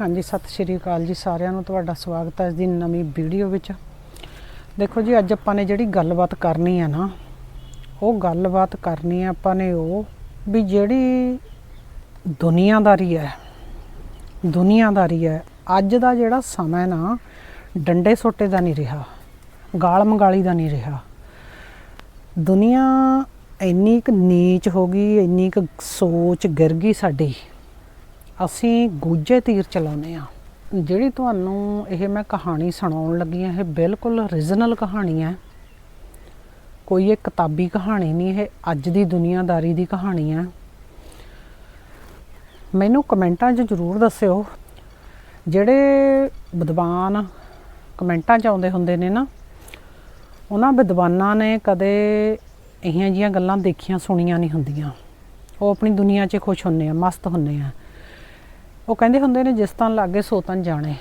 ਹਾਂਜੀ, ਸਤਿ ਸ਼੍ਰੀ ਅਕਾਲ ਜੀ ਸਾਰਿਆਂ ਨੂੰ। ਤੁਹਾਡਾ ਸਵਾਗਤ ਹੈ ਇਸ ਦੀ ਨਵੀਂ ਵੀਡੀਓ ਵਿੱਚ। ਦੇਖੋ ਜੀ, ਅੱਜ ਆਪਾਂ ਨੇ ਜਿਹੜੀ ਗੱਲਬਾਤ ਕਰਨੀ ਹੈ ਨਾ, ਉਹ ਗੱਲਬਾਤ ਕਰਨੀ ਹੈ ਆਪਾਂ ਨੇ ਉਹ ਵੀ ਜਿਹੜੀ ਦੁਨੀਆਦਾਰੀ ਹੈ ਦੁਨੀਆਦਾਰੀ ਹੈ, ਅੱਜ ਦਾ ਜਿਹੜਾ ਸਮਾਂ ਨਾ, ਡੰਡੇ ਸੋਟੇ ਦਾ ਨਹੀਂ ਰਿਹਾ, ਗਾਲ ਮੰਗਾਲੀ ਦਾ ਨਹੀਂ ਰਿਹਾ। ਦੁਨੀਆ ਇੰਨੀ ਕੁ ਨੀਚ ਹੋ ਗਈ, ਇੰਨੀ ਕੁ ਸੋਚ ਗਿਰ ਗਈ ਸਾਡੀ। ਅਸੀਂ ਗੋਜੇ ਤੀਰ ਚਲਾਉਂਦੇ ਆ ਜਿਹੜੀ ਤੁਹਾਨੂੰ ਇਹ ਮੈਂ ਕਹਾਣੀ ਸੁਣਾਉਣ ਲੱਗੀ ਆ ਇਹ ਬਿਲਕੁਲ ਰੀਜਨਲ ਕਹਾਣੀ ਹੈ। ਕੋਈ ਇਹ ਕਿਤਾਬੀ ਕਹਾਣੀ ਨਹੀਂ, ਇਹ ਅੱਜ ਦੀ ਦੁਨੀਆਦਾਰੀ ਦੀ ਕਹਾਣੀ ਹੈ। ਮੈਨੂੰ ਕਮੈਂਟਾਂ 'ਚ ਜ਼ਰੂਰ ਦੱਸਿਓ, ਜਿਹੜੇ ਵਿਦਵਾਨ ਕਮੈਂਟਾਂ 'ਚ ਆਉਂਦੇ ਹੁੰਦੇ ਨੇ ਨਾ, ਉਹਨਾਂ ਵਿਦਵਾਨਾਂ ਨੇ ਕਦੇ ਇਹੀਆਂ ਜੀਆਂ ਗੱਲਾਂ ਦੇਖੀਆਂ, ਸੁਣੀਆਂ ਨਹੀਂ ਹੁੰਦੀਆਂ। ਉਹ ਆਪਣੀ ਦੁਨੀਆ 'ਚ ਖੁਸ਼ ਹੁੰਨੇ ਆ, ਮਸਤ ਹੁੰਨੇ ਆ। ਉਹ ਕਹਿੰਦੇ ਹੁੰਦੇ ਨੇ, ਜਿਸ ਤਨ ਲਾਗੇ ਸੋ ਤਨ ਜਾਣੇ।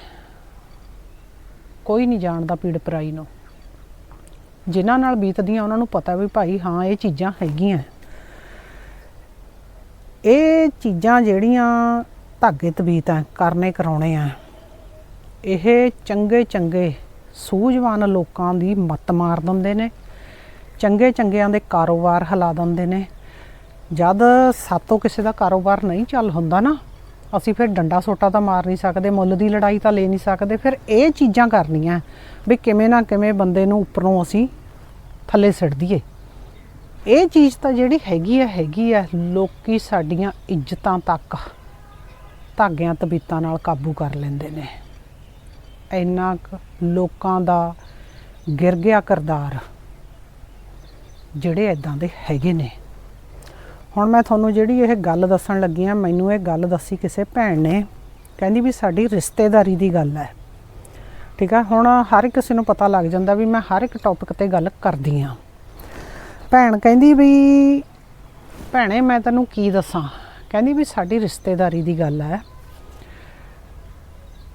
ਕੋਈ ਨਹੀਂ ਜਾਣਦਾ ਪੀੜ ਪਰਾਈ ਨੂੰ। ਜਿਨ੍ਹਾਂ ਨਾਲ ਬੀਤਦੀਆਂ ਉਹਨਾਂ ਨੂੰ ਪਤਾ ਵੀ ਭਾਈ ਹਾਂ, ਇਹ ਚੀਜ਼ਾਂ ਹੈਗੀਆਂ। ਇਹ ਚੀਜ਼ਾਂ ਜਿਹੜੀਆਂ ਧਾਗੇ ਤਬੀਤ ਆ ਕਰਨੇ ਕਰਾਉਣੇ ਆ ਇਹ ਚੰਗੇ ਚੰਗੇ ਸੂਝਵਾਨ ਲੋਕਾਂ ਦੀ ਮੱਤ ਮਾਰ ਦਿੰਦੇ ਨੇ ਚੰਗੇ ਚੰਗਿਆਂ ਦੇ ਕਾਰੋਬਾਰ ਹਿਲਾ ਦਿੰਦੇ ਨੇ। ਜਦ ਸਾਤੋਂ ਕਿਸੇ ਦਾ ਕਾਰੋਬਾਰ ਨਹੀਂ ਚੱਲ ਹੁੰਦਾ ਨਾ ਅਸੀਂ ਫਿਰ ਡੰਡਾ ਸੋਟਾ ਤਾਂ ਮਾਰ ਨਹੀਂ ਸਕਦੇ, ਮੁੱਲ ਦੀ ਲੜਾਈ ਤਾਂ ਲੈ ਨਹੀਂ ਸਕਦੇ, ਫਿਰ ਇਹ ਚੀਜ਼ਾਂ ਕਰਨੀਆਂ ਵੀ ਕਿਵੇਂ ਨਾ ਕਿਵੇਂ ਬੰਦੇ ਨੂੰ ਉੱਪਰੋਂ ਅਸੀਂ ਥੱਲੇ ਸਿੱਟ ਦਈਏ। ਇਹ ਚੀਜ਼ ਤਾਂ ਜਿਹੜੀ ਹੈਗੀ ਆ ਹੈਗੀ ਆ ਲੋਕੀ ਸਾਡੀਆਂ ਇੱਜ਼ਤਾਂ ਤੱਕ ਧਾਗਿਆਂ ਤਬੀਤਾਂ ਨਾਲ ਕਾਬੂ ਕਰ ਲੈਂਦੇ ਨੇ। ਇੰਨਾ ਕੁ ਲੋਕਾਂ ਦਾ ਗਿਰ ਗਿਆ ਕਰਦਾਰ ਜਿਹੜੇ ਇਦਾਂ ਦੇ ਹੈਗੇ ਨੇ। ਹੁਣ ਮੈਂ ਤੁਹਾਨੂੰ ਜਿਹੜੀ ਇਹ ਗੱਲ ਦੱਸਣ ਲੱਗੀ ਆ ਮੈਨੂੰ ਇਹ ਗੱਲ ਦੱਸੀ ਕਿਸੇ ਭੈਣ ਨੇ। ਕਹਿੰਦੀ ਵੀ ਸਾਡੀ ਰਿਸ਼ਤੇਦਾਰੀ ਦੀ ਗੱਲ ਹੈ। ਠੀਕ ਆ? ਹੁਣ ਹਰ ਕਿਸੇ ਨੂੰ ਪਤਾ ਲੱਗ ਜਾਂਦਾ ਵੀ ਮੈਂ ਹਰ ਇੱਕ ਟੌਪਿਕ ਤੇ ਗੱਲ ਕਰਦੀ ਆ ਭੈਣ ਕਹਿੰਦੀ ਵੀ, ਭੈਣੇ ਮੈਂ ਤੈਨੂੰ ਕੀ ਦੱਸਾਂ? ਕਹਿੰਦੀ ਵੀ ਸਾਡੀ ਰਿਸ਼ਤੇਦਾਰੀ ਦੀ ਗੱਲ ਹੈ।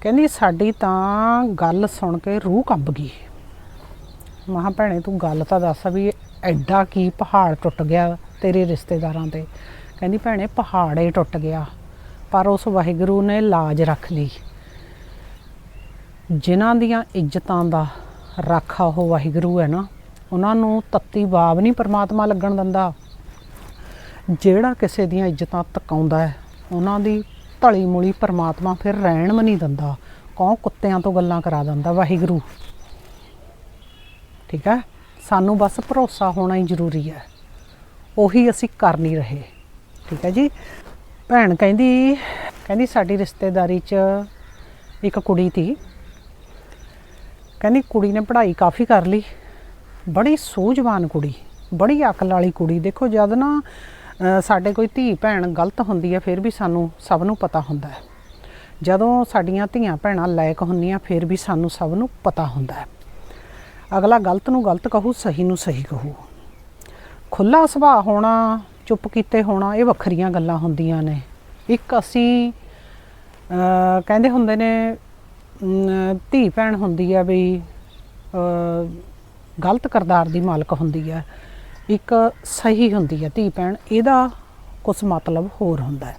ਕਹਿੰਦੀ ਸਾਡੀ ਤਾਂ ਗੱਲ ਸੁਣ ਕੇ ਰੂਹ ਕੰਬ ਗਈ। ਮਹਾ ਭੈਣੇ ਤੂੰ ਗੱਲ ਤਾਂ ਦੱਸ ਵੀ ਐਡਾ ਕੀ ਪਹਾੜ ਟੁੱਟ ਗਿਆ। ਤੇਰੇ ਰਿਸ਼ਤੇਦਾਰਾਂ ਤੇ। ਕਹਿੰਦੀ, ਭੈਣੇ, ਪਹਾੜ ਹੀ ਟੁੱਟ ਗਿਆ, ਪਰ ਉਸ ਵਾਹਿਗੁਰੂ ਨੇ ਲਾਜ ਰੱਖ ਲਈ। ਜਿਨ੍ਹਾਂ ਦੀਆਂ ਇੱਜ਼ਤਾਂ ਦਾ ਰਾਖਾ ਉਹ ਵਾਹਿਗੁਰੂ ਹੈ ਨਾ, ਉਹਨਾਂ ਨੂੰ ਤੱਤੀ ਬਾਬ ਨਹੀਂ ਪਰਮਾਤਮਾ ਲੱਗਣ ਦਿੰਦਾ। ਜਿਹੜਾ ਕਿਸੇ ਦੀਆਂ ਇੱਜ਼ਤਾਂ ਤਕਾਉਂਦਾ ਹੈ, ਉਹਨਾਂ ਦੀ ਢਲੀ ਮੁਲੀ ਪਰਮਾਤਮਾ ਫਿਰ ਰਹਿਣ ਵੀ ਨਹੀਂ ਦਿੰਦਾ। ਕੌਂ ਕੁੱਤਿਆਂ ਤੋਂ ਗੱਲਾਂ ਕਰਾ ਦਿੰਦਾ ਵਾਹਿਗੁਰੂ? ਠੀਕ ਹੈ? ਸਾਨੂੰ ਬਸ ਭਰੋਸਾ ਹੋਣਾ ਹੀ ਜ਼ਰੂਰੀ ਹੈ। ਉਹੀ ਅਸੀਂ ਕਰ ਨਹੀਂ ਰਹੇ। ਠੀਕ ਹੈ ਜੀ? ਭੈਣ ਕਹਿੰਦੀ ਕਹਿੰਦੀ ਸਾਡੀ ਰਿਸ਼ਤੇਦਾਰੀ 'ਚ ਇੱਕ ਕੁੜੀ ਤੀ। ਕਹਿੰਦੀ ਕੁੜੀ ਨੇ ਪੜ੍ਹਾਈ ਕਾਫੀ ਕਰ ਲਈ। ਬੜੀ ਸੂਝਵਾਨ ਕੁੜੀ, ਬੜੀ ਅਕਲ ਵਾਲੀ ਕੁੜੀ। ਦੇਖੋ, ਜਦ ਨਾ ਸਾਡੇ ਕੋਈ ਧੀ ਭੈਣ ਗਲਤ ਹੁੰਦੀ ਹੈ, ਫਿਰ ਵੀ ਸਾਨੂੰ ਸਭ ਨੂੰ ਪਤਾ ਹੁੰਦਾ ਹੈ। ਜਦੋਂ ਸਾਡੀਆਂ ਧੀਆਂ ਭੈਣਾਂ ਲਾਇਕ ਹੁੰਦੀਆਂ, ਫਿਰ ਵੀ ਸਾਨੂੰ ਸਭ ਨੂੰ ਪਤਾ ਹੁੰਦਾ ਹੈ। ਅਗਲਾ ਗਲਤ ਨੂੰ ਗਲਤ ਕਹੂ, ਸਹੀ ਨੂੰ ਸਹੀ ਕਹੂ। ਖੁੱਲਾ ਸੁਭਾਅ ਹੋਣਾ, ਚੁੱਪ ਕੀਤੇ ਹੋਣਾ, ਇਹ ਵੱਖਰੀਆਂ ਗੱਲਾਂ ਹੁੰਦੀਆਂ ਨੇ। ਇੱਕ ਅਸੀਂ ਕਹਿੰਦੇ ਹੁੰਦੇ ਨੇ ਧੀ ਭੈਣ ਹੁੰਦੀ ਆ ਵੀ ਗਲਤ ਕਰਦਾਰ ਦੀ ਮਾਲਕ ਹੁੰਦੀ ਹੈ ਇੱਕ ਸਹੀ ਹੁੰਦੀ ਹੈ ਧੀ ਭੈਣ, ਇਹਦਾ ਕੁਝ ਮਤਲਬ ਹੋਰ ਹੁੰਦਾ ਹੈ।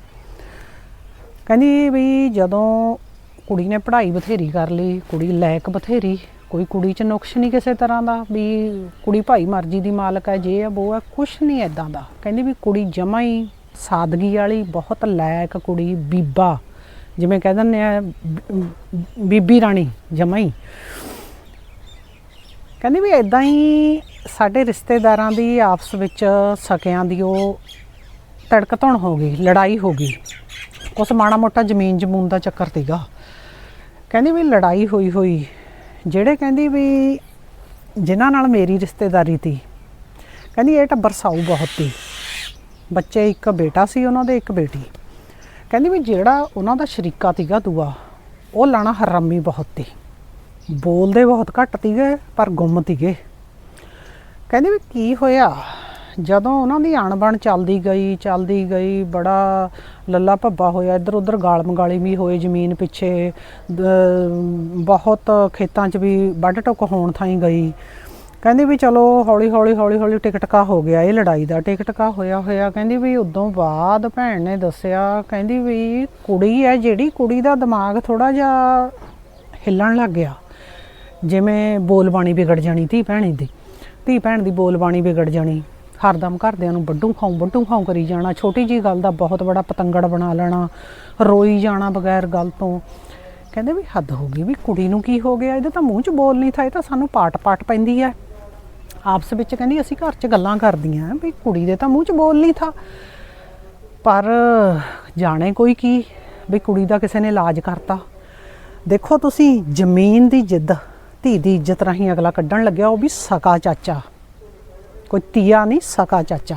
ਕਹਿੰਦੀ ਵੀ ਜਦੋਂ ਕੁੜੀ ਨੇ ਪੜ੍ਹਾਈ ਬਥੇਰੀ ਕਰ ਲਈ, ਕੁੜੀ ਲਾਇਕ ਬਥੇਰੀ ਕੋਈ ਕੁੜੀ 'ਚ ਨੁਕਸ ਨਹੀਂ ਕਿਸੇ ਤਰ੍ਹਾਂ ਦਾ ਵੀ ਕੁੜੀ ਭਾਈ ਮਰਜ਼ੀ ਦੀ ਮਾਲਕ ਹੈ, ਜੇ ਆ ਉਹ ਹੈ, ਕੁਛ ਨਹੀਂ ਐਦਾਂ ਦਾ। ਕਹਿੰਦੀ ਵੀ ਕੁੜੀ ਜਮਾ ਹੀ ਸਾਦਗੀ ਵਾਲੀ, ਬਹੁਤ ਲਾਇਕ ਕੁੜੀ, ਬੀਬਾ, ਜਿਵੇਂ ਕਹਿ ਦਿੰਦੇ ਆ ਬੀਬੀ ਰਾਣੀ, ਜਮਾ ਹੀ। ਕਹਿੰਦੀ ਵੀ ਇਦਾਂ ਹੀ ਸਾਡੇ ਰਿਸ਼ਤੇਦਾਰਾਂ ਦੀ ਆਪਸ ਵਿੱਚ ਸਕਿਆਂ ਦੀ ਉਹ ਤੜਕ ਧੁਣ ਹੋ ਗਈ, ਲੜਾਈ ਹੋ ਗਈ। ਉਸ ਮਾੜਾ ਮੋਟਾ ਜ਼ਮੀਨ ਜਮੂਨ ਦਾ ਚੱਕਰ ਸੀਗਾ। ਕਹਿੰਦੀ ਵੀ ਲੜਾਈ ਹੋਈ ਹੋਈ ਜਿਹੜੇ ਕਹਿੰਦੀ ਵੀ ਜਿਨ੍ਹਾਂ ਨਾਲ ਮੇਰੀ ਰਿਸ਼ਤੇਦਾਰੀ ਤੀ ਕਹਿੰਦੀ ਇਹ ਟੱਬਰ ਸਾਊ ਬਹੁਤ ਤੀ ਬੱਚੇ ਇੱਕ ਬੇਟਾ ਸੀ, ਉਹਨਾਂ ਦੇ ਇੱਕ ਬੇਟੀ। ਕਹਿੰਦੀ ਵੀ ਜਿਹੜਾ ਉਹਨਾਂ ਦਾ ਸ਼ਰੀਕਾ ਤੀਗਾ ਦੂਆ, ਉਹ ਲਾਣਾ ਹਰਾਮੀ ਬਹੁਤ ਤੀ ਬੋਲਦੇ ਬਹੁਤ ਘੱਟ ਤੀਗੇ ਪਰ ਗੁੰਮ ਤੀਗੇ ਕਹਿੰਦੀ ਵੀ ਕੀ ਹੋਇਆ? ਜਦੋਂ ਉਹਨਾਂ ਦੀ ਅਣਬਣ ਚੱਲਦੀ ਗਈ ਚੱਲਦੀ ਗਈ, ਬੜਾ ਲੱਲਾ ਭੱਬਾ ਹੋਇਆ ਇੱਧਰ ਉੱਧਰ ਗਾਲ ਮੰਗਾਲੀ ਵੀ ਹੋਏ ਜ਼ਮੀਨ ਪਿੱਛੇ ਬਹੁਤ ਖੇਤਾਂ 'ਚ ਵੀ ਵੱਢ ਟੁੱਕ ਹੋਣ ਥਾਈ ਗਈ। ਕਹਿੰਦੀ ਵੀ ਚਲੋ ਹੌਲੀ ਹੌਲੀ ਹੌਲੀ ਹੌਲੀ ਟਿਕਟਕਾ ਹੋ ਗਿਆ, ਇਹ ਲੜਾਈ ਦਾ ਟਿਕਟਕਾ ਹੋਇਆ ਹੋਇਆ। ਕਹਿੰਦੀ ਵੀ ਉਦੋਂ ਬਾਅਦ ਭੈਣ ਨੇ ਦੱਸਿਆ, ਕਹਿੰਦੀ ਵੀ ਕੁੜੀ ਹੈ ਜਿਹੜੀ, ਕੁੜੀ ਦਾ ਦਿਮਾਗ ਥੋੜਾ ਜਿਹਾ ਹਿੱਲਣ ਲੱਗ ਗਿਆ। ਜਿਵੇਂ ਬੋਲਬਾਣੀ ਵਿਗੜ ਜਾਣੀ ਧੀ ਭੈਣੀ ਦੀ, ਧੀ ਭੈਣ ਦੀ ਬੋਲਬਾਣੀ ਵਿਗੜ ਜਾਣੀ। ਹਰਦਮ ਘਰਦਿਆਂ ਨੂੰ ਵੱਡੂ ਖਾਉ ਵੱਡੂ ਖਾਉ ਕਰੀ ਜਾਣਾ। ਛੋਟੀ ਜੀ ਗੱਲ ਦਾ ਬਹੁਤ ਬੜਾ ਪਤੰਗੜ ਬਣਾ ਲੈਣਾ, ਰੋਈ ਜਾਣਾ ਬਗੈਰ ਗੱਲ ਤੋਂ। ਕਹਿੰਦੇ ਵੀ ਹੱਦ ਹੋ ਗਈ ਵੀ ਕੁੜੀ ਨੂੰ ਕੀ ਹੋ ਗਿਆ, ਇਹਦੇ ਤਾਂ ਮੂੰਹ 'ਚ ਬੋਲ ਨਹੀਂ ਥਾ ਇਹ ਤਾਂ ਸਾਨੂੰ ਪਾਟ ਪਾਟ ਪੈਂਦੀ ਹੈ ਆਪਸ ਵਿੱਚ ਕਹਿੰਦੀ ਅਸੀਂ ਘਰ 'ਚ ਗੱਲਾਂ ਕਰਦੀਆਂ ਵੀ ਕੁੜੀ ਦੇ ਤਾਂ ਮੂੰਹ 'ਚ ਬੋਲ ਨਹੀਂ ਥਾ। ਪਰ ਜਾਣੇ ਕੋਈ ਕੀ, ਵੀ ਕੁੜੀ ਦਾ ਕਿਸੇ ਨੇ ਇਲਾਜ ਕਰਤਾ। ਦੇਖੋ ਤੁਸੀਂ ਜ਼ਮੀਨ ਦੀ ਜਿੱਦ, ਧੀ ਦੀ ਇੱਜ਼ਤ ਰਾਹੀਂ ਅਗਲਾ ਕੱਢਣ ਲੱਗਿਆ, ਉਹ ਵੀ ਸਕਾ ਚਾਚਾ। ਕੋਈ ਤੀਆ ਨਹੀਂ, ਸਕਾ ਚਾਚਾ।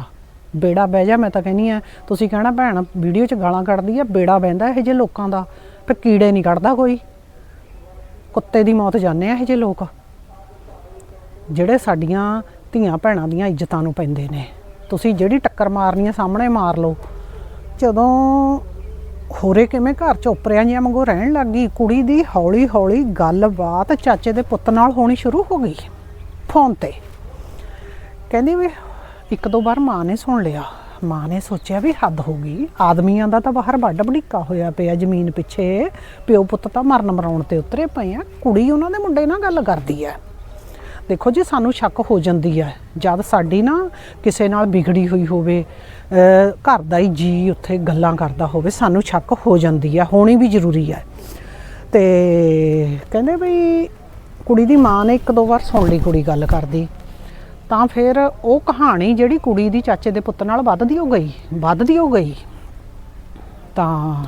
ਬੇੜਾ ਬਹਿ ਜਾ, ਮੈਂ ਤਾਂ ਕਹਿੰਨੀ ਆ ਤੁਸੀਂ ਕਹਿਣਾ ਭੈਣ, ਵੀਡੀਓ 'ਚ ਗਾਲਾਂ ਕੱਢਦੀ ਆ, ਬੇੜਾ ਬਹਿੰਦਾ ਇਹ ਜੇ ਲੋਕਾਂ ਦਾ, ਫਿਰ ਕੀੜੇ ਨਹੀਂ ਕੱਢਦਾ ਕੋਈ। ਕੁੱਤੇ ਦੀ ਮੌਤ ਜਾਂਦੇ ਆ ਇਹ ਜੇ ਲੋਕ। ਜਿਹੜੇ ਸਾਡੀਆਂ ਧੀਆਂ ਭੈਣਾਂ ਦੀਆਂ ਇੱਜ਼ਤਾਂ ਨੂੰ ਪੈਂਦੇ ਨੇ। ਤੁਸੀਂ ਜਿਹੜੀ ਟੱਕਰ ਮਾਰਨੀ ਆ ਸਾਹਮਣੇ ਮਾਰ ਲਓ। ਜਦੋਂ ਹੋਰੇ ਕਿਵੇਂ ਘਰ ਚ ਉਪਰਿਆਂ ਜਿਹਾ ਵਾਂਗੂ ਰਹਿਣ ਲੱਗ ਗਈ, ਕੁੜੀ ਦੀ ਹੌਲੀ ਹੌਲੀ ਗੱਲਬਾਤ ਚਾਚੇ ਦੇ ਪੁੱਤ ਨਾਲ ਹੋਣੀ ਸ਼ੁਰੂ ਹੋ ਗਈ। ਫੋਨ ਤੇ। ਕਹਿੰਦੀ ਵੀ ਇੱਕ ਦੋ ਵਾਰ ਮਾਂ ਨੇ ਸੁਣ ਲਿਆ। ਮਾਂ ਨੇ ਸੋਚਿਆ ਵੀ ਹੱਦ ਹੋ ਗਈ। ਆਦਮੀਆਂ ਦਾ ਤਾਂ ਬਾਹਰ ਵੱਡ ਬੜੀਕਾ ਹੋਇਆ ਪਿਆ ਜ਼ਮੀਨ ਪਿੱਛੇ। ਪਿਓ ਪੁੱਤ ਤਾਂ ਮਰਨ ਮਰਾਉਣ ਤੇ ਉਤਰੇ ਪਏ ਆ। ਕੁੜੀ ਉਹਨਾਂ ਦੇ ਮੁੰਡੇ ਨਾਲ ਗੱਲ ਕਰਦੀ ਹੈ ਦੇਖੋ ਜੀ, ਸਾਨੂੰ ਸ਼ੱਕ ਹੋ ਜਾਂਦੀ ਹੈ ਜਦ ਸਾਡੀ ਨਾ ਕਿਸੇ ਨਾਲ ਵਿਗੜੀ ਹੋਈ ਹੋਵੇ ਘਰ ਦਾ ਹੀ ਜੀ ਉੱਥੇ ਗੱਲਾਂ ਕਰਦਾ ਹੋਵੇ, ਸਾਨੂੰ ਸ਼ੱਕ ਹੋ ਜਾਂਦੀ ਹੈ ਹੋਣੀ ਵੀ ਜ਼ਰੂਰੀ ਹੈ ਤੇ ਕਹਿੰਦੇ ਵੀ ਕੁੜੀ ਦੀ ਮਾਂ ਨੇ ਇੱਕ ਦੋ ਵਾਰ ਸੁਣ ਲਈ ਕੁੜੀ ਗੱਲ ਕਰਦੀ। ਤਾਂ ਫਿਰ ਉਹ ਕਹਾਣੀ ਜਿਹੜੀ ਕੁੜੀ ਦੀ ਚਾਚੇ ਦੇ ਪੁੱਤ ਨਾਲ ਵੱਧਦੀ ਹੋ ਗਈ, ਵੱਧਦੀ ਹੋ ਗਈ, ਤਾਂ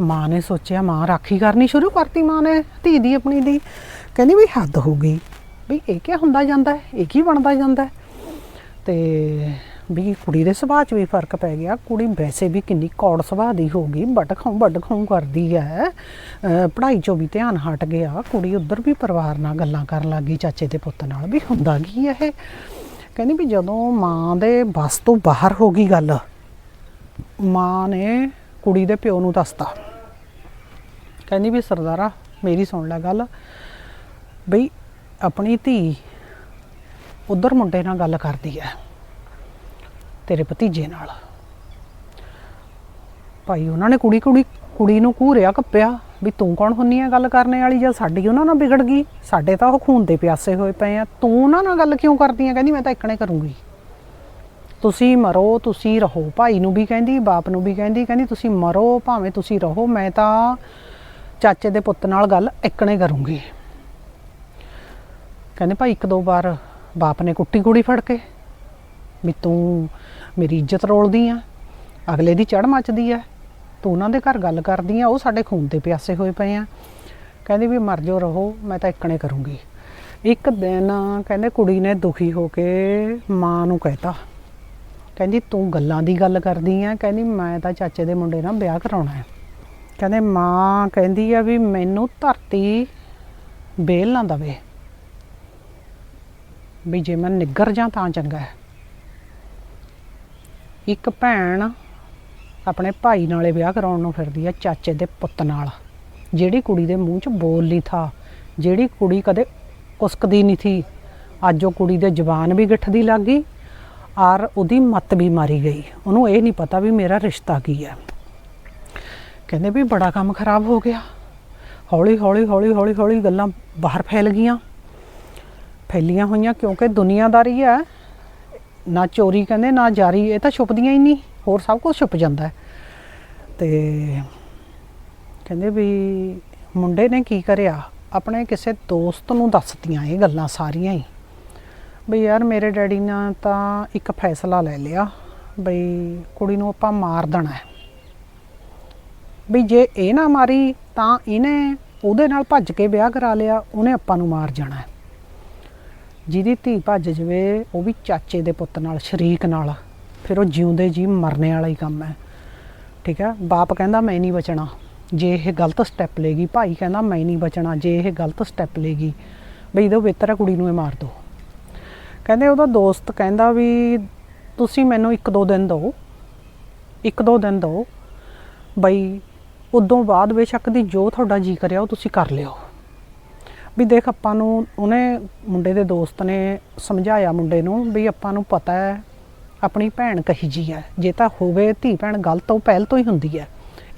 ਮਾਂ ਨੇ ਸੋਚਿਆ, ਮਾਂ ਰਾਖੀ ਕਰਨੀ ਸ਼ੁਰੂ ਕਰਤੀ ਮਾਂ ਨੇ, ਧੀ ਦੀ ਆਪਣੀ ਦੀ। ਕਹਿੰਦੀ ਵੀ ਹੱਦ ਹੋ ਗਈ, ਵੀ ਇਹ ਕੀ ਹੁੰਦਾ ਜਾਂਦਾ ਹੈ, ਇਹ ਕੀ ਬਣਦਾ ਜਾਂਦਾ ਹੈ? ਤੇ ਵੀ ਕੁੜੀ ਦੇ ਸੁਭਾਅ 'ਚ ਵੀ ਫ਼ਰਕ ਪੈ ਗਿਆ। ਕੁੜੀ ਵੈਸੇ ਵੀ ਕਿੰਨੀ ਕੌੜ ਸੁਭਾਅ ਦੀ ਹੋ ਗਈ ਵੱਡ ਖਾਉ ਵੱਡ ਖਾਉ ਕਰਦੀ ਹੈ ਪੜ੍ਹਾਈ 'ਚੋਂ ਵੀ ਧਿਆਨ ਹਟ ਗਿਆ। ਕੁੜੀ ਉੱਧਰ ਵੀ ਪਰਿਵਾਰ ਨਾਲ ਗੱਲਾਂ ਕਰਨ ਲੱਗੀ ਚਾਚੇ ਦੇ ਪੁੱਤ ਨਾਲ ਵੀ। ਹੁੰਦਾ ਕੀ ਹੈ ਇਹ? ਕਹਿੰਦੀ ਵੀ ਜਦੋਂ ਮਾਂ ਦੇ ਬਸ ਤੋਂ ਬਾਹਰ ਹੋ ਗਈ ਗੱਲ, ਮਾਂ ਨੇ ਕੁੜੀ ਦੇ ਪਿਓ ਨੂੰ ਦੱਸਤਾ। ਕਹਿੰਦੀ ਵੀ ਸਰਦਾਰਾ, ਮੇਰੀ ਸੁਣ ਲੈ ਗੱਲ। ਬਈ ਆਪਣੀ ਧੀ ਉਧਰ ਮੁੰਡੇ ਨਾਲ ਗੱਲ ਕਰਦੀ ਹੈ ਤੇਰੇ ਭਤੀਜੇ ਨਾਲ। ਭਾਈ ਉਹਨਾਂ ਨੇ ਕੁੜੀ ਕੁੜੀ ਕੁੜੀ ਨੂੰ ਘੂਰਿਆ ਕੱਪਿਆ ਵੀ ਤੂੰ ਕੌਣ ਹੁੰਨੀ ਆ ਗੱਲ ਕਰਨੇ ਵਾਲੀ? ਜਾਂ ਸਾਡੀ ਉਹਨਾਂ ਨਾਲ ਵਿਗੜ ਗਈ? ਸਾਡੇ ਤਾਂ ਉਹ ਖੂਨ ਦੇ ਪਿਆਸੇ ਹੋਏ ਪਏ ਆ। ਤੂੰ ਉਹਨਾਂ ਨਾਲ ਗੱਲ ਕਿਉਂ ਕਰਦੀ ਆ ਕਹਿੰਦੀ ਮੈਂ ਤਾਂ ਇਕਣੇ ਕਰੂੰਗੀ। ਤੁਸੀਂ ਮਰੋ, ਤੁਸੀਂ ਰਹੋ। ਭਾਈ ਨੂੰ ਵੀ ਕਹਿੰਦੀ, ਬਾਪ ਨੂੰ ਵੀ ਕਹਿੰਦੀ ਕਹਿੰਦੀ ਤੁਸੀਂ ਮਰੋ, ਭਾਵੇਂ ਤੁਸੀਂ ਰਹੋ, ਮੈਂ ਤਾਂ ਚਾਚੇ ਦੇ ਪੁੱਤ ਨਾਲ ਗੱਲ ਇਕਣੇ ਕਰੂੰਗੀ। ਕਹਿੰਦੇ ਭਾਈ ਇੱਕ ਦੋ ਵਾਰ ਬਾਪ ਨੇ ਕੁੱਟੀ ਕੁੜੀ ਫੜ ਕੇ ਵੀ ਤੂੰ ਮੇਰੀ ਇੱਜ਼ਤ ਰੋਲਦੀ ਆ। ਅਗਲੇ ਦੀ ਚੜ ਮੱਚਦੀ ਆ। ਤੂੰ ਉਹਨਾਂ ਦੇ ਘਰ ਗੱਲ ਕਰਦੀ ਆ, ਉਹ ਸਾਡੇ ਖੂਨ ਤੇ ਪਿਆਸੇ ਹੋਏ ਪਏ ਆ। ਕਹਿੰਦੀ ਵੀ ਮਰ ਜਾਓ, ਰਹੋ, ਮੈਂ ਤਾਂ ਇੱਕਣੇ ਕਰੂੰਗੀ। ਇੱਕ ਦਿਨ ਕਹਿੰਦੇ ਕੁੜੀ ਨੇ ਦੁਖੀ ਹੋ ਕੇ ਮਾਂ ਨੂੰ ਕਹਿਤਾ। ਕਹਿੰਦੀ, ਤੂੰ ਗੱਲਾਂ ਦੀ ਗੱਲ ਕਰਦੀ ਆ, ਕਹਿੰਦੀ ਮੈਂ ਤਾਂ ਚਾਚੇ ਦੇ ਮੁੰਡੇ ਨਾਲ ਵਿਆਹ ਕਰਾਉਣਾ ਹੈ ਕਹਿੰਦੇ, ਮਾਂ ਕਹਿੰਦੀ ਆ ਵੀ ਮੈਨੂੰ ਧਰਤੀ ਬੇਲ ਨਾ ਦਵੇ। ਵੀ ਜੇ ਮੈਂ ਨਿੱਗਰ ਜਾਂ ਤਾਂ ਚੰਗਾ ਹੈ। ਇੱਕ ਭੈਣ ਆਪਣੇ ਭਾਈ ਨਾਲੇ ਵਿਆਹ ਕਰਾਉਣ ਨੂੰ ਫਿਰਦੀ ਹੈ ਚਾਚੇ ਦੇ ਪੁੱਤ ਨਾਲ। ਜਿਹੜੀ ਕੁੜੀ ਦੇ ਮੂੰਹ 'ਚ ਬੋਲ ਨਹੀਂ ਥਾ, ਜਿਹੜੀ ਕੁੜੀ ਕਦੇ ਕੁਸਕਦੀ ਨਹੀਂ ਥੀ, ਅੱਜ ਉਹ ਕੁੜੀ ਦੇ ਜ਼ਬਾਨ ਵੀ ਗਿੱਠਦੀ ਲੱਗ ਗਈ ਔਰ ਉਹਦੀ ਮੱਤ ਵੀ ਮਾਰੀ ਗਈ। ਉਹਨੂੰ ਇਹ ਨਹੀਂ ਪਤਾ ਵੀ ਮੇਰਾ ਰਿਸ਼ਤਾ ਕੀ ਹੈ। ਕਹਿੰਦੇ ਵੀ ਬੜਾ ਕੰਮ ਖਰਾਬ ਹੋ ਗਿਆ। ਹੌਲੀ ਹੌਲੀ ਹੌਲੀ ਹੌਲੀ ਹੌਲੀ ਗੱਲਾਂ ਬਾਹਰ ਫੈਲ ਗਈਆਂ। ਫੈਲੀਆਂ ਹੋਈਆਂ ਕਿਉਂਕਿ ਦੁਨੀਆਦਾਰੀ ਹੈ। ਨਾ ਚੋਰੀ ਕਹਿੰਦੇ, ਨਾ ਜਾਰੀ, ਇਹ ਤਾਂ ਛੁਪਦੀਆਂ ਹੀ ਨਹੀਂ, ਹੋਰ ਸਭ ਕੁਝ ਛੁਪ ਜਾਂਦਾ ਹੈ। ਤੇ ਕਹਿੰਦੇ ਵੀ ਮੁੰਡੇ ਨੇ ਕੀ ਕਰਿਆ? ਆਪਣੇ ਕਿਸੇ ਦੋਸਤ ਨੂੰ ਦੱਸਤੀਆਂ ਇਹ ਗੱਲਾਂ ਸਾਰੀਆਂ ਹੀ। ਬਈ ਯਾਰ ਮੇਰੇ ਡੈਡੀ ਨੇ ਤਾਂ ਇੱਕ ਫੈਸਲਾ ਲੈ ਲਿਆ, ਬਈ ਕੁੜੀ ਨੂੰ ਆਪਾਂ ਮਾਰ ਦੇਣਾ ਹੈ। ਵੀ ਜੇ ਇਹ ਨਾ ਮਾਰੀ, ਤਾਂ ਇਹਨੇ ਉਹਦੇ ਨਾਲ ਭੱਜ ਕੇ ਵਿਆਹ ਕਰਾ ਲਿਆ, ਉਹਨੇ ਆਪਾਂ ਨੂੰ ਮਾਰ ਜਾਣਾ ਹੈ। ਜਿਹਦੀ ਧੀ ਭੱਜ ਜਵੇ, ਉਹ ਵੀ ਚਾਚੇ ਦੇ ਪੁੱਤ ਨਾਲ, ਸ਼ਰੀਕ ਨਾਲ। ਫਿਰ ਉਹ ਜਿਉਂਦੇ ਜੀ ਮਰਨੇ ਵਾਲਾ ਹੀ ਕੰਮ ਹੈ। ਠੀਕ ਹੈ? ਬਾਪ ਕਹਿੰਦਾ, ਮੈਂ ਨਹੀਂ ਬਚਣਾ। ਜੇ ਇਹ ਗਲਤ ਸਟੈਪ ਲੇਗੀ ਭਾਈ ਕਹਿੰਦਾ, ਮੈਂ ਨਹੀਂ ਬਚਣਾ। ਜੇ ਇਹ ਗਲਤ ਸਟੈਪ ਲੇਗੀ ਬਈ ਇਹਦੇ ਬਿਹਤਰ ਹੈ ਕੁੜੀ ਨੂੰ ਇਹ ਮਾਰ ਦਿਓ ਕਹਿੰਦੇ ਉਹਦਾ ਦੋਸਤ ਕਹਿੰਦਾ ਵੀ, ਤੁਸੀਂ ਮੈਨੂੰ ਇੱਕ ਦੋ ਦਿਨ ਦਿਓ। ਇੱਕ ਦੋ ਦਿਨ ਦਿਓ। ਬਈ, ਉਦੋਂ ਬਾਅਦ ਬੇਸ਼ੱਕ ਦੀ ਜੋ ਤੁਹਾਡਾ ਜੀ ਕਰਿਆ, ਉਹ ਤੁਸੀਂ ਕਰ ਲਿਓ। ਵੀ ਦੇਖ ਆਪਾਂ ਨੂੰ ਉਹਨੇ ਮੁੰਡੇ ਦੇ ਦੋਸਤ ਨੇ ਸਮਝਾਇਆ ਮੁੰਡੇ ਨੂੰ ਵੀ ਆਪਾਂ ਨੂੰ ਪਤਾ ਹੈ, ਆਪਣੀ ਭੈਣ ਕਹੀ ਜੀ ਹੈ। ਜੇ ਤਾਂ ਹੋਵੇ ਧੀ ਭੈਣ ਗਲਤ ਉਹ ਪਹਿਲ ਤੋਂ ਹੀ ਹੁੰਦੀ ਹੈ।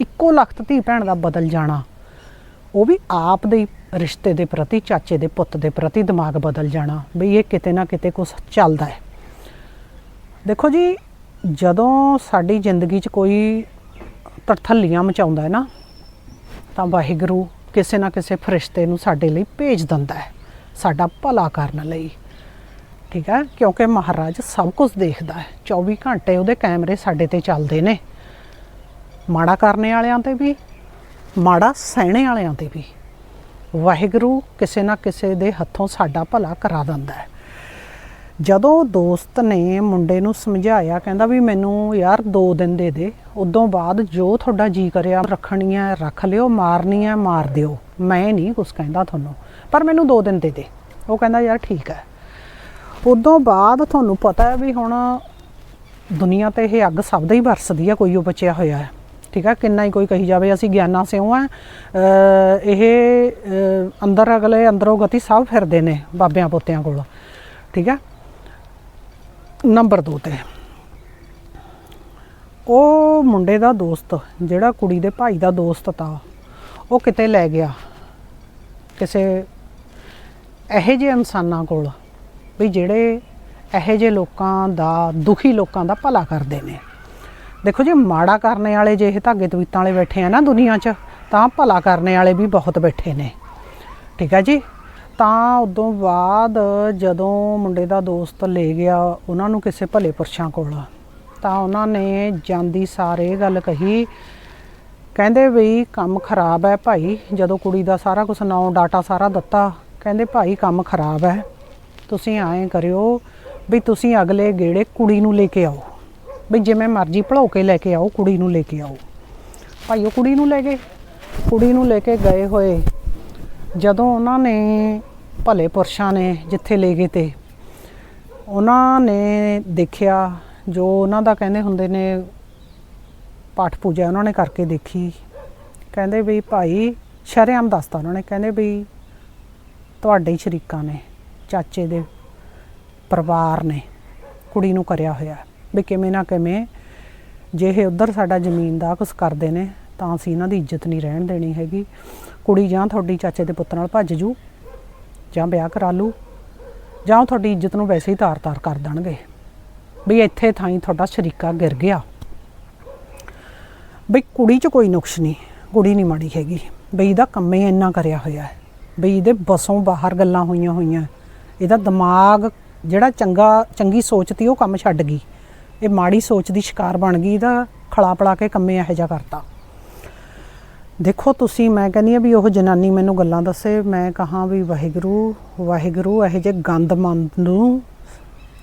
ਇੱਕੋ ਲਖਤ ਧੀ ਭੈਣ ਦਾ ਬਦਲ ਜਾਣਾ, ਉਹ ਵੀ ਆਪ ਦੇ ਰਿਸ਼ਤੇ ਦੇ ਪ੍ਰਤੀ, ਚਾਚੇ ਦੇ ਪੁੱਤ ਦੇ ਪ੍ਰਤੀ ਦਿਮਾਗ ਬਦਲ ਜਾਣਾ ਵੀ ਇਹ ਕਿਤੇ ਨਾ ਕਿਤੇ ਕੁਝ ਚੱਲਦਾ ਹੈ। ਦੇਖੋ ਜੀ, ਜਦੋਂ ਸਾਡੀ ਜ਼ਿੰਦਗੀ 'ਚ ਕੋਈ ਤਰਥੱਲੀਆਂ ਮਚਾਉਂਦਾ ਹੈ ਨਾ, ਤਾਂ ਵਾਹਿਗੁਰੂ ਕਿਸੇ ਨਾ ਕਿਸੇ ਫਰਿਸ਼ਤੇ ਨੂੰ ਸਾਡੇ ਲਈ ਭੇਜ ਦਿੰਦਾ ਹੈ, ਸਾਡਾ ਭਲਾ ਕਰਨ ਲਈ। ਠੀਕ ਹੈ? ਕਿਉਂਕਿ ਮਹਾਰਾਜ ਸਭ ਕੁਝ ਦੇਖਦਾ ਹੈ। 24 ਘੰਟੇ ਉਹਦੇ ਕੈਮਰੇ ਸਾਡੇ ਤੇ ਚੱਲਦੇ ਨੇ। ਮਾੜਾ ਕਰਨੇ ਵਾਲਿਆਂ ਤੇ ਵੀ, ਮਾੜਾ ਸਹਿਣੇ ਵਾਲਿਆਂ ਤੇ ਵੀ। ਵਾਹਿਗੁਰੂ ਕਿਸੇ ਨਾ ਕਿਸੇ ਦੇ ਹੱਥੋਂ ਸਾਡਾ ਭਲਾ ਕਰਾ ਦਿੰਦਾ ਹੈ। ਜਦੋਂ ਦੋਸਤ ਨੇ ਮੁੰਡੇ ਨੂੰ ਸਮਝਾਇਆ, ਕਹਿੰਦਾ ਵੀ ਮੈਨੂੰ ਯਾਰ 2 ਦਿਨ ਦੇ ਦੇ ਉਦੋਂ ਬਾਅਦ ਜੋ ਤੁਹਾਡਾ ਜੀ ਕਰਿਆ, ਰੱਖਣੀ ਹੈ, ਰੱਖ ਲਿਓ, ਮਾਰਨੀ ਹੈ, ਮਾਰ ਦਿਓ। ਮੈਂ ਨਹੀਂ ਕੁਛ ਕਹਿੰਦਾ ਤੁਹਾਨੂੰ, ਪਰ ਮੈਨੂੰ 2 ਦਿਨ ਦੇ ਦੇ। ਉਹ ਕਹਿੰਦਾ, ਯਾਰ ਠੀਕ ਹੈ। ਉਦੋਂ ਬਾਅਦ ਤੁਹਾਨੂੰ ਪਤਾ ਹੈ ਵੀ ਹੁਣ ਦੁਨੀਆ ਤੇ ਇਹ ਅੱਗ ਸਭ ਦਾ ਹੀ ਵਰਸਦੀ ਹੈ, ਕੋਈ ਉਹ ਬਚਿਆ ਹੋਇਆ ਹੈ। ਠੀਕ ਹੈ, ਕਿੰਨਾ ਹੀ ਕੋਈ ਕਹੀ ਜਾਵੇ, ਅਸੀਂ ਗਿਆਨਾਂ ਸਿਓ ਆ ਇਹ ਅੰਦਰ ਅਗਲੇ, ਅੰਦਰੋਂ ਗਤੀ ਸਭ ਫਿਰਦੇ ਨੇ ਬਾਬਿਆਂ ਪੋਤਿਆਂ ਕੋਲ। ਠੀਕ ਹੈ, ਨੰਬਰ 2 ਤੇ। ਉਹ ਮੁੰਡੇ ਦਾ ਦੋਸਤ, ਜਿਹੜਾ ਕੁੜੀ ਦੇ ਭਾਈ ਦਾ ਦੋਸਤ ਤਾ, ਉਹ ਕਿਤੇ ਲੈ ਗਿਆ। ਕਿਸੇ ਇਹੋ ਜਿਹੇ ਇਨਸਾਨਾਂ ਕੋਲ ਵੀ ਜਿਹੜੇ ਇਹੋ ਜਿਹੇ ਲੋਕਾਂ ਦਾ, ਦੁਖੀ ਲੋਕਾਂ ਦਾ ਭਲਾ ਕਰਦੇ ਨੇ। ਦੇਖੋ ਜੇ, ਮਾੜਾ ਕਰਨੇ ਵਾਲੇ ਜੇ ਇਹ ਧਾਗੇ ਤਵੀਤਾਂ ਵਾਲੇ ਬੈਠੇ ਆ ਨਾ ਦੁਨੀਆ 'ਚ, ਤਾਂ ਭਲਾ ਕਰਨ ਵਾਲੇ ਵੀ ਬਹੁਤ ਬੈਠੇ ਨੇ। ਠੀਕ ਹੈ ਜੀ? ਤਾਂ ਉਦੋਂ ਬਾਅਦ ਜਦੋਂ ਮੁੰਡੇ ਦਾ ਦੋਸਤ ਲੈ ਗਿਆ ਉਹਨਾਂ ਨੂੰ ਕਿਸੇ ਭਲੇ ਪੁਰਸ਼ਾਂ ਕੋਲ ਤਾਂ ਉਹਨਾਂ ਨੇ ਜਾਂਦੀ ਸਾਰੇ ਗੱਲ ਕਹੀ। ਕਹਿੰਦੇ ਵੀ ਕੰਮ ਖਰਾਬ ਹੈ ਭਾਈ, ਜਦੋਂ ਕੁੜੀ ਦਾ ਸਾਰਾ ਕੁਝ ਨਾਮ ਡਾਟਾ ਸਾਰਾ ਦਿੱਤਾ, ਕਹਿੰਦੇ ਭਾਈ ਕੰਮ ਖਰਾਬ ਹੈ। ਤੁਸੀਂ ਐਂ ਕਰਿਓ ਵੀ ਤੁਸੀਂ ਅਗਲੇ ਗੇੜੇ ਕੁੜੀ ਨੂੰ ਲੈ ਕੇ ਆਓ। ਵੀ ਜਿਵੇਂ ਮਰਜ਼ੀ ਭੜੋ ਕੇ ਲੈ ਕੇ ਆਓ, ਕੁੜੀ ਨੂੰ ਲੈ ਕੇ ਆਓ। ਭਾਈ ਉਹ ਕੁੜੀ ਨੂੰ ਲੈ ਗਏ। ਕੁੜੀ ਨੂੰ ਲੈ ਕੇ ਗਏ ਹੋਏ। ਜਦੋਂ ਉਹਨਾਂ ਨੇ ਭਲੇ ਪੁਰਸ਼ਾਂ ਨੇ ਜਿੱਥੇ ਲੈ ਗਏ ਤੇ, ਉਹਨਾਂ ਨੇ ਦੇਖਿਆ ਜੋ ਉਹਨਾਂ ਦਾ ਕਹਿੰਦੇ ਹੁੰਦੇ ਨੇ, ਪਾਠ ਪੂਜਾ ਉਹਨਾਂ ਨੇ ਕਰਕੇ ਦੇਖੀ। ਕਹਿੰਦੇ ਵੀ ਭਾਈ ਸ਼ਰੇਆਮ ਦੱਸਤਾ ਉਹਨਾਂ ਨੇ, ਕਹਿੰਦੇ ਵੀ ਤੁਹਾਡੇ ਹੀ ਸ਼ਰੀਕਾਂ ਨੇ, ਚਾਚੇ ਦੇ ਪਰਿਵਾਰ ਨੇ, ਕੁੜੀ ਨੂੰ ਕਰਿਆ ਹੋਇਆ। ਵੀ ਕਿਵੇਂ ਨਾ ਕਿਵੇਂ ਜੇ ਇਹ ਉਧਰ ਸਾਡਾ ਜ਼ਮੀਨ ਦਾ ਕੁਝ ਕਰਦੇ ਨੇ, ਤਾਂ ਅਸੀਂ ਇਹਨਾਂ ਦੀ ਇੱਜ਼ਤ ਨਹੀਂ ਰਹਿਣ ਦੇਣੀ ਹੈਗੀ। ਕੁੜੀ ਜਾਂ ਤੁਹਾਡੀ ਚਾਚੇ ਦੇ ਪੁੱਤ ਨਾਲ ਭੱਜ ਜੂ, ਜਾਂ ਵਿਆਹ ਕਰਾ ਲੂ, ਜਾਂ ਉਹ ਤੁਹਾਡੀ ਇੱਜ਼ਤ ਨੂੰ ਵੈਸੇ ਹੀ ਤਾਰ-ਤਾਰ ਕਰ ਦੇਣਗੇ। ਵੀ ਇੱਥੇ ਥਾਈ ਤੁਹਾਡਾ ਸ਼ਰੀਕਾ ਗਿਰ ਗਿਆ। ਬਈ ਕੁੜੀ 'ਚ ਕੋਈ ਨੁਕਸ ਨਹੀਂ, ਕੁੜੀ ਨਹੀਂ ਮਾੜੀ ਹੈਗੀ। ਬਈ ਇਹਦਾ ਕੰਮੇ ਇੰਨਾ ਕਰਿਆ ਹੋਇਆ ਹੈ। ਬਈ ਇਹਦੇ ਬਸੋਂ ਬਾਹਰ ਗੱਲਾਂ ਹੋਈਆਂ ਹੋਈਆਂ। ਇਹਦਾ ਦਿਮਾਗ ਜਿਹੜਾ ਚੰਗਾ, ਚੰਗੀ ਸੋਚ ਤੀ ਉਹ ਕੰਮ ਛੱਡ ਗਈ। ਇਹ ਮਾੜੀ ਸੋਚ ਦੀ ਸ਼ਿਕਾਰ ਬਣ ਗਈ, ਇਹਦਾ ਖਲਾ ਪਲਾ ਕੇ ਕੰਮੇ ਇਹੋ ਜਿਹਾ ਕਰਤਾ। ਦੇਖੋ ਤੁਸੀਂ, ਮੈਂ ਕਹਿੰਦੀ ਆ ਵੀ ਉਹ ਜਨਾਨੀ ਮੈਨੂੰ ਗੱਲਾਂ ਦੱਸੇ, ਮੈਂ ਕਹਾ ਵੀ ਵਾਹਿਗੁਰੂ ਵਾਹਿਗੁਰੂ, ਇਹੋ ਜਿਹੇ ਗੰਦਮੰਦ ਨੂੰ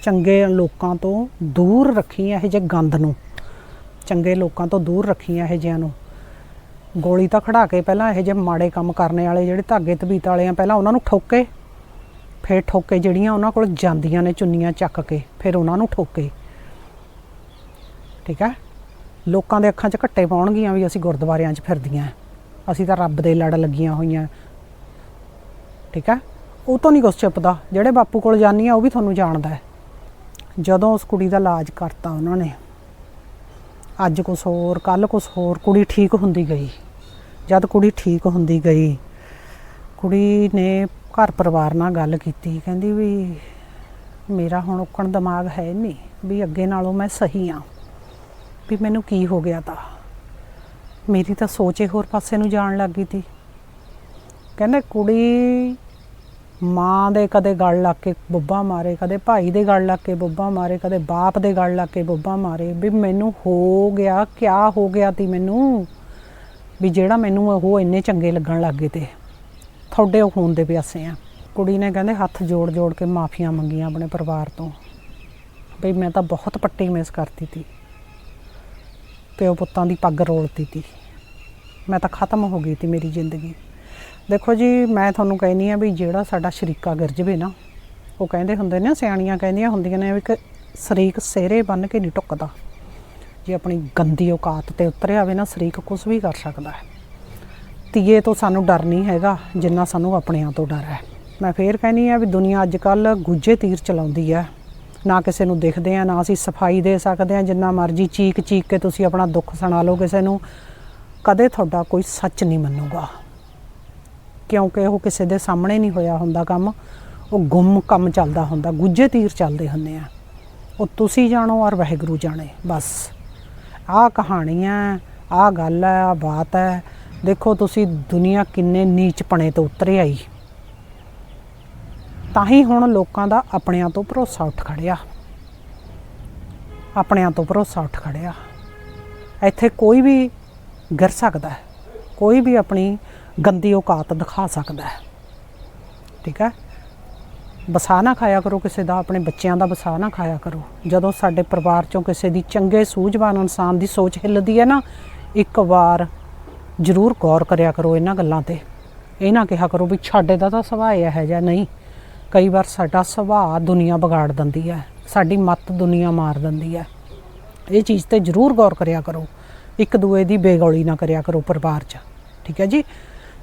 ਚੰਗੇ ਲੋਕਾਂ ਤੋਂ ਦੂਰ ਰੱਖੀ ਇਹੋ ਜਿਹੇ ਗੰਦ ਨੂੰ। ਚੰਗੇ ਲੋਕਾਂ ਤੋਂ ਦੂਰ ਰੱਖੀ ਇਹੋ ਜਿਹਿਆਂ ਨੂੰ। ਗੋਲੀ ਤਾਂ ਖੜਾ ਕੇ ਪਹਿਲਾਂ ਇਹੋ ਜਿਹੇ ਮਾੜੇ ਕੰਮ ਕਰਨੇ ਵਾਲੇ ਜਿਹੜੇ ਧਾਗੇ ਤਬੀਤ ਵਾਲੇ ਆ, ਪਹਿਲਾਂ ਉਹਨਾਂ ਨੂੰ ਠੋਕੇ। ਫਿਰ ਠੋਕੇ ਜਿਹੜੀਆਂ ਉਹਨਾਂ ਕੋਲ ਜਾਂਦੀਆਂ ਨੇ ਚੁੰਨੀਆਂ ਚੱਕ ਕੇ, ਫਿਰ ਉਹਨਾਂ ਨੂੰ ਠੋਕੇ। ਠੀਕ ਹੈ ਲੋਕਾਂ ਦੇ ਅੱਖਾਂ 'ਚ ਘੱਟੇ ਪਾਉਣਗੀਆਂ ਵੀ ਅਸੀਂ ਗੁਰਦੁਆਰਿਆਂ 'ਚ ਫਿਰਦੀਆਂ ਅਸੀਂ ਤਾਂ ਰੱਬ ਦੇ ਲੜ ਲੱਗੀਆਂ ਹੋਈਆਂ। ਠੀਕ ਹੈ ਉਹ ਤੋਂ ਨਹੀਂ ਕੁਛ ਚੁੱਪਦਾ। ਜਿਹੜੇ ਬਾਪੂ ਕੋਲ ਜਾਨੀ ਆ, ਉਹ ਵੀ ਤੁਹਾਨੂੰ ਜਾਣਦਾ ਹੈ। ਜਦੋਂ ਉਸ ਕੁੜੀ ਦਾ ਇਲਾਜ ਕਰਤਾ ਉਹਨਾਂ ਨੇ, ਅੱਜ ਕੁਛ ਹੋਰ ਕੱਲ ਕੁਛ ਹੋਰ, ਕੁੜੀ ਠੀਕ ਹੁੰਦੀ ਗਈ। ਜਦ ਕੁੜੀ ਠੀਕ ਹੁੰਦੀ ਗਈ, ਕੁੜੀ ਨੇ ਘਰ ਪਰਿਵਾਰ ਨਾਲ ਗੱਲ ਕੀਤੀ, ਕਹਿੰਦੀ ਵੀ ਮੇਰਾ ਹੁਣ ਉੱਕਣ ਦਿਮਾਗ ਹੈ ਨਹੀਂ ਵੀ ਅੱਗੇ ਨਾਲੋਂ ਮੈਂ ਸਹੀ ਆ, ਵੀ ਮੈਨੂੰ ਕੀ ਹੋ ਗਿਆ ਤਾਂ। ਮੇਰੀ ਤਾਂ ਸੋਚ ਹੀ ਹੋਰ ਪਾਸੇ ਨੂੰ ਜਾਣ ਲੱਗ ਗਈ ਤੀ। ਕਹਿੰਦੇ ਕੁੜੀ ਮਾਂ ਦੇ ਕਦੇ ਗਲ ਲੱਗ ਕੇ ਬੱਬਾ ਮਾਰੇ, ਕਦੇ ਭਾਈ ਦੇ ਗਲ ਲੱਗ ਕੇ ਬੱਬਾ ਮਾਰੇ, ਕਦੇ ਬਾਪ ਦੇ ਗਲ ਲੱਗ ਕੇ ਬੱਬਾ ਮਾਰੇ, ਵੀ ਮੈਨੂੰ ਹੋ ਗਿਆ, ਕਿਆ ਹੋ ਗਿਆ ਤੀ ਮੈਨੂੰ? ਵੀ ਜਿਹੜਾ ਮੈਨੂੰ ਉਹ ਇੰਨੇ ਚੰਗੇ ਲੱਗਣ ਲੱਗ ਗਏ ਤੇ ਤੁਹਾਡੇ ਉਹ ਖੂਨ ਦੇ ਪਿਆਸੇ ਆ। ਕੁੜੀ ਨੇ ਕਹਿੰਦੇ ਹੱਥ ਜੋੜ ਜੋੜ ਕੇ ਮਾਫੀਆਂ ਮੰਗੀਆਂ ਆਪਣੇ ਪਰਿਵਾਰ ਤੋਂ। ਵੀ ਮੈਂ ਤਾਂ ਬਹੁਤ ਪੱਟੀ ਮਿਸ ਕਰਤੀ ਤੀ। ਪਿਓ ਪੁੱਤਾਂ ਦੀ ਪੱਗ ਰੋਲਤੀ ਤੀ। ਮੈਂ ਤਾਂ ਖਤਮ ਹੋ ਗਈ ਤੀ ਮੇਰੀ ਜ਼ਿੰਦਗੀ। ਦੇਖੋ ਜੀ, ਮੈਂ ਤੁਹਾਨੂੰ ਕਹਿੰਦੀ ਆ ਵੀ ਜਿਹੜਾ ਸਾਡਾ ਸ਼ਰੀਕਾ ਗਿਰ ਜਵੇ ਨਾ, ਉਹ ਕਹਿੰਦੇ ਹੁੰਦੇ ਨੇ, ਸਿਆਣੀਆਂ ਕਹਿੰਦੀਆਂ ਹੁੰਦੀਆਂ ਨੇ ਵੀ ਕਿ ਸ਼ਰੀਕ ਸਿਹਰੇ ਬੰਨ ਕੇ ਨਹੀਂ ਟੁੱਕਦਾ। ਜੇ ਆਪਣੀ ਗੰਦੀ ਔਕਾਤ ਤੇ ਉਤਰਿਆ ਹੋਵੇ ਨਾ, ਸ਼ਰੀਕ ਕੁਝ ਵੀ ਕਰ ਸਕਦਾ ਹੈ। ਤੀਏ ਤੋਂ ਸਾਨੂੰ ਡਰ ਨਹੀਂ ਹੈਗਾ, ਜਿੰਨਾ ਸਾਨੂੰ ਆਪਣਿਆਂ ਤੋਂ ਡਰ ਹੈ। ਮੈਂ ਫੇਰ ਕਹਿੰਨੀ ਆ ਵੀ ਦੁਨੀਆ ਅੱਜ ਕੱਲ ਗੁੱਜੇ ਤੀਰ ਚਲਾਉਂਦੀ ਹੈ। ਨਾ ਕਿਸੇ ਨੂੰ ਦੇਖਦੇ ਆ, ਨਾ ਅਸੀਂ ਸਫ਼ਾਈ ਦੇ ਸਕਦੇ ਆ, ਜਿੰਨਾ ਮਰਜ਼ੀ ਚੀਕ ਚੀਕ ਕੇ ਤੁਸੀਂ ਆਪਣਾ ਦੁੱਖ ਸੁਣਾ ਲਓ ਕਿਸੇ ਨੂੰ। ਕਦੇ ਤੁਹਾਡਾ ਕੋਈ ਸੱਚ ਨਹੀਂ ਮੰਨੂਗਾ। ਕਿਉਂਕਿ ਉਹ ਕਿਸੇ ਦੇ ਸਾਹਮਣੇ ਨਹੀਂ ਹੋਇਆ ਹੁੰਦਾ ਕੰਮ, ਉਹ ਗੁੰਮ ਕੰਮ ਚੱਲਦਾ ਹੁੰਦਾ ਗੁੱਜੇ ਤੀਰ ਚੱਲਦੇ ਹੁੰਦੇ ਆ। ਉਹ ਤੁਸੀਂ ਜਾਣੋ ਔਰ ਵਾਹਿਗੁਰੂ ਜਾਣੇ, ਬਸ। ਆਹ ਕਹਾਣੀ ਹੈ ਆਹ ਗੱਲ ਹੈ ਆਹ ਬਾਤ ਹੈ ਦੇਖੋ ਤੁਸੀਂ ਦੁਨੀਆ ਕਿੰਨੇ ਨੀਚਪਣੇ ਤੋਂ ਉਤਰੇ ਆਈ। ਤਾਂ ਹੀ ਹੁਣ ਲੋਕਾਂ ਦਾ ਆਪਣਿਆਂ ਤੋਂ ਭਰੋਸਾ ਉੱਠ ਖੜਿਆ। ਆਪਣਿਆਂ ਤੋਂ ਭਰੋਸਾ ਉੱਠ ਖੜਿਆ। ਇੱਥੇ ਕੋਈ ਵੀ ਗਿਰ ਸਕਦਾ ਹੈ। ਕੋਈ ਵੀ ਆਪਣੀ ਗੰਦੀ ਔਕਾਤ ਦਿਖਾ ਸਕਦਾ ਹੈ। ਠੀਕ ਹੈ? ਵਸਾ ਨਾ ਖਾਇਆ ਕਰੋ ਕਿਸੇ ਦਾ, ਆਪਣੇ ਬੱਚਿਆਂ ਦਾ ਵਸਾ ਨਾ ਖਾਇਆ ਕਰੋ। ਜਦੋਂ ਸਾਡੇ ਪਰਿਵਾਰ ਚੋਂ ਕਿਸੇ ਦੀ ਚੰਗੇ, ਸੂਝਵਾਨ ਇਨਸਾਨ ਦੀ ਸੋਚ ਹਿੱਲਦੀ ਹੈ ਨਾ, ਇੱਕ ਵਾਰ ਜ਼ਰੂਰ ਗੌਰ ਕਰਿਆ ਕਰੋ ਇਹਨਾਂ ਗੱਲਾਂ ਤੇ। ਇਹ ਨਾ ਕਿਹਾ ਕਰੋ ਵੀ ਛਾੜੇ ਦਾ ਤਾਂ ਸੁਭਾਅ ਇਹ ਜਾਂ ਨਹੀਂ। ਕਈ ਵਾਰ ਸਾਡਾ ਸੁਭਾਅ ਦੁਨੀਆ ਵਿਗਾੜ ਦਿੰਦੀ ਹੈ। ਸਾਡੀ ਮੱਤ ਦੁਨੀਆ ਮਾਰ ਦਿੰਦੀ ਹੈ। ਇਹ ਚੀਜ਼ ਤੇ ਜ਼ਰੂਰ ਗੌਰ ਕਰਿਆ ਕਰੋ। ਇੱਕ ਦੂਏ ਦੀ ਬੇਗੌਲੀ ਨਾ ਕਰਿਆ ਕਰੋ ਪਰਿਵਾਰ 'ਚ। ਠੀਕ ਹੈ ਜੀ?